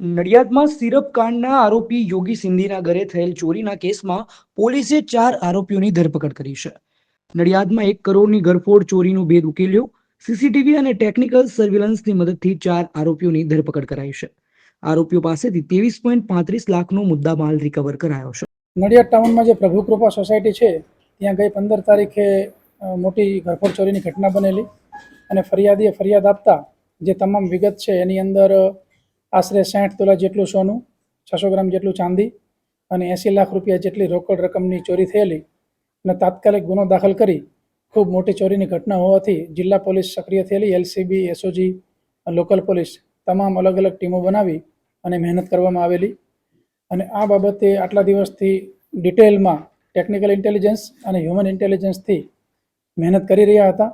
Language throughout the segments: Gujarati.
નડિયાદમાં સિરપ કાંડના આરોપી યોગી સિંધીના ઘરે થયેલ ચોરીના કેસમાં પોલીસે ચાર આરોપીઓની ધરપકડ કરી છે. નડિયાદમાં એક કરોડની ઘરફોડ ચોરીનો ભેદ ઉકેલ્યો. સીસીટીવી અને ટેકનિકલ સર્વેલન્સની મદદથી ચાર આરોપીઓની ધરપકડ કરાઈ છે. આરોપીઓ પાસેથી ત્રેવીસ પોઈન્ટ પાંત્રીસ લાખનો મુદ્દામાલ રિકવર કરાયો છે. નડિયાદ ટાઉનમાં જે પ્રભુ કૃપા સોસાયટી છે, ત્યાં ગઈ પંદર તારીખે મોટી ઘરફોડ ચોરીની ઘટના બનેલી અને ફરિયાદીએ ફરિયાદ આપતા જે તમામ વિગત છે, એની અંદર આશરે સાઠ તોલા જેટલું સોનું, છસો ગ્રામ જેટલું ચાંદી અને એંસી લાખ રૂપિયા જેટલી રોકડ રકમની ચોરી થયેલી અને તાત્કાલિક ગુનો દાખલ કરી ખૂબ મોટી ચોરીની ઘટના હોવાથી જિલ્લા પોલીસ સક્રિય થયેલી એલસીબી, એસઓજી લોકલ પોલીસ તમામ અલગ અલગ ટીમો બનાવી અને મહેનત કરવામાં આવેલી. અને આ બાબતે આટલા દિવસથી ડિટેલમાં ટેકનિકલ ઇન્ટેલિજન્સ અને હ્યુમન ઇન્ટેલિજન્સથી મહેનત કરી રહ્યા હતા.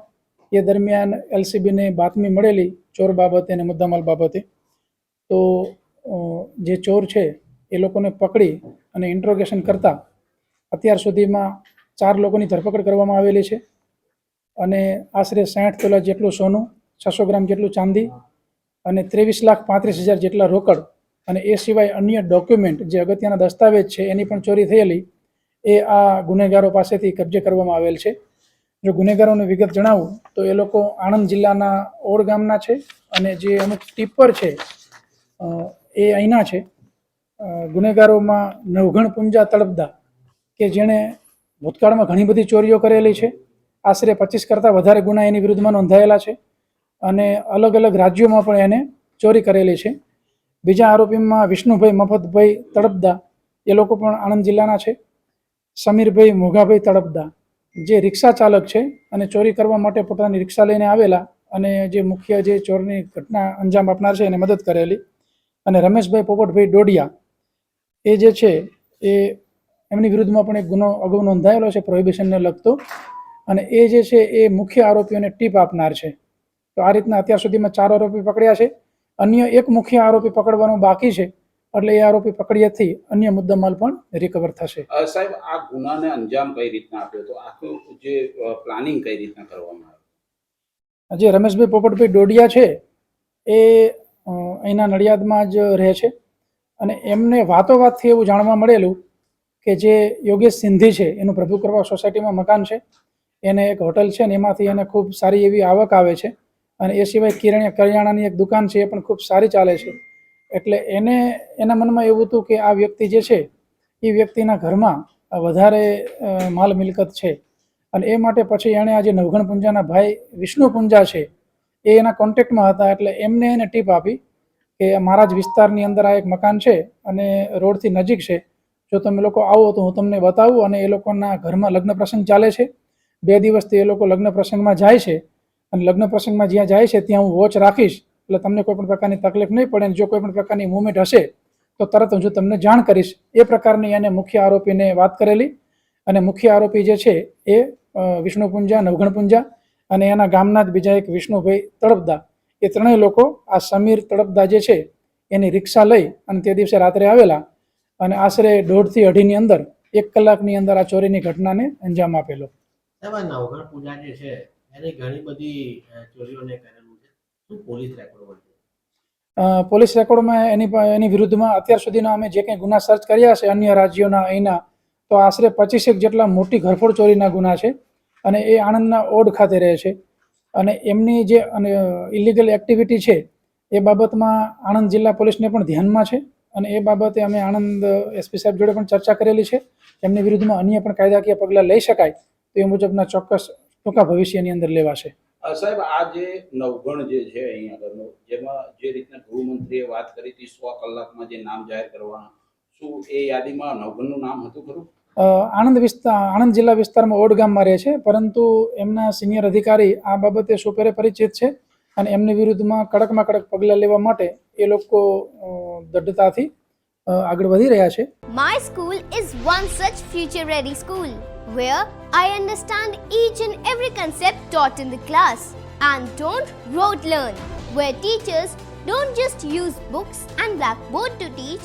એ દરમિયાન એલસીબીને બાતમી મળેલી ચોર બાબતે અને મુદ્દામાલ બાબતે તો જે ચોર છે, એ લોકોને પકડી અને ઇન્ટ્રોગેશન કરતા અત્યાર સુધીમાં ચાર લોકોની ધરપકડ કરવામાં આવેલી છે. અને આશરે સાઠ તોલા જેટલું સોનું, છસો ગ્રામ જેટલું ચાંદી અને ત્રેવીસ લાખ પાંત્રીસ હજાર જેટલા રોકડ અને એ સિવાય અન્ય ડોક્યુમેન્ટ જે અગત્યના દસ્તાવેજ છે, એની પણ ચોરી થયેલી, એ આ ગુનેગારો પાસેથી કબજે કરવામાં આવેલ છે. જો ગુનેગારોની વિગત જણાવું, તો એ લોકો આણંદ જિલ્લાના ઓડ ગામના છે અને જે અમુક ટીપર છે એ અહીંના છે. ગુનેગારોમાં નવઘણ પુંજા તળપદા કે જેણે ભૂતકાળમાં ઘણી બધી ચોરીઓ કરેલી છે. આશરે પચીસ કરતાં વધારે ગુના એની વિરુદ્ધમાં નોંધાયેલા છે અને અલગ અલગ રાજ્યોમાં પણ એને ચોરી કરેલી છે. બીજા આરોપીમાં વિષ્ણુભાઈ મફતભાઈ તળપદા, એ લોકો પણ આણંદ જિલ્લાના છે. સમીરભાઈ મોઘાભાઈ તળપદા, જે રિક્ષા ચાલક છે અને ચોરી કરવા માટે પોતાની રિક્ષા લઈને આવેલા અને જે મુખ્ય જે ચોરની ઘટના અંજામ આપનાર છે એને મદદ કરેલી. અને રમેશભાઈ પોપટભાઈ ડોડિયા એ જે છે એ એમની વિરુદ્ધમાં પણ એક ગુનો અગાઉ નોંધાયેલો છે પ્રોહિબિશનને લગતો. અને એ જે છે એ મુખ્ય આરોપીઓને ટીપ આપનાર છે. તો આ રીતના અત્યાર સુધીમાં ચાર આરોપી પકડ્યા છે. અન્ય એક મુખ્ય આરોપી પકડવાનો બાકી છે. એટલે એ આરોપી પકડ્યાથી અન્ય મુદ્દામાલ પણ રિકવર થશે. સાહેબ આ ગુનાને અંજામ કઈ રીતના આપ્યો તો આખું જે પ્લાનિંગ કઈ રીતના કરવામાં આવ્યું? જે રમેશભાઈ પોપટભાઈ ડોડિયા છે એ અહીંના નડિયાદમાં જ રહે છે. અને એમને વાતો વાતથી એવું જાણવા મળેલું કે જે યોગેશ સિંધી છે, એનું પ્રભુ કરવા સોસાયટીમાં મકાન છે. એને એક હોટલ છે ને એમાંથી એને ખૂબ સારી એવી આવક આવે છે. અને એ સિવાય કિરણ્યા કરિયાણાની એક દુકાન છે, એ પણ ખૂબ સારી ચાલે છે. એટલે એને, એના મનમાં એવું હતું કે આ વ્યક્તિ જે છે, એ વ્યક્તિના ઘરમાં વધારે માલ મિલકત છે. અને એ માટે પછી એણે આજે નવઘણ પુંજાના ભાઈ વિષ્ણુ પુંજા છે એ એના કોન્ટેક્ટમાં હતા એટલે એમને એને ટીપ આપી કે મારા જ વિસ્તારની અંદર આ એક મકાન છે અને રોડથી નજીક છે. જો તમે લોકો આવો તો હું તમને બતાવું અને એ લોકોના ઘરમાં લગ્ન પ્રસંગ ચાલે છે. બે દિવસથી એ લોકો લગ્ન પ્રસંગમાં જાય છે અને લગ્ન પ્રસંગમાં જ્યાં જાય છે ત્યાં હું વોચ રાખીશ. એટલે તમને કોઈ પણ પ્રકારની તકલીફ નહીં પડે અને જો કોઈ પણ પ્રકારની મુવમેન્ટ હશે તો તરત હું તમને જાણ કરીશ. એ પ્રકારની એને મુખ્ય આરોપીને વાત કરેલી અને મુખ્ય આરોપી જે છે એ વિષ્ણુપુંજા વિષ્ણુ પુંજા નવઘણ પુંજા અને એના ગામના જ બીજા એક વિષ્ણુભાઈ તળપદા. એ ત્રણેય લોકો આ સમીર તળપદા જે છે એની રિક્ષા લઈ અને તે દિવસે રાત્રે આવેલા અને આશરે દોઢથી અઢીની અંદર એક કલાકની અંદર આ ચોરીની ઘટનાને અંજામ આપેલો. નવઘણ પૂજા જે છે એની ઘણી બધી ચોરીઓને કરેલું છે. શું પોલીસ રેકોર્ડ પોલીસ રેકોર્ડમાં એની એની વિરુદ્ધમાં અત્યાર સુધીના અમે જે કંઈ ગુના સર્ચ કર્યા છે અન્ય રાજ્યોના અહીંના તો આશરે પચીસેક જેટલા મોટી ઘરફોડ ચોરીના ગુના છે. અને એ આણંદના ઓડ ખાતે રહે છે. અને એમની જે ઇલીગલ એક્ટિવિટી છે, એ બાબતમાં આણંદ જિલ્લા પોલીસને પણ ધ્યાનમાં છે. અને એ બાબતે અમે આણંદ એસપી સાહેબ જોડે પણ ચર્ચા કરેલી છે. એમની વિરુદ્ધમાં અન્ય પણ કાયદાકીય પગલાં લઈ શકાય તો એ મુજબના ચોક્કસ ટૂંકા ભવિષ્યની અંદર લેવાશે. સાહેબ, આ જે નવગણ જે છે અહીંયા આગળનો, જેમાં જે રીતના ગૃહમંત્રીએ વાત કરી હતી, સો કલાકમાં જે નામ જાહેર કરવાના, શું એ યાદીમાં નવગણનું નામ હતું ખરું? આણંદ વિસ્તાર આણંદ જિલ્લા વિસ્તારમાં ઓડ ગામમાં રહે છે પરંતુ એમના સિનિયર અધિકારી આ બાબતે સુપેરે પરિચિત છે અને એમની વિરુદ્ધમાં કડકમાં કડક પગલાં લેવા માટે એ લોકો દઢતાથી આગળ વધી રહ્યા છે My school is one such future ready school where I understand each and every concept taught in the class and don't rote learn, where teachers don't just use books and blackboard to teach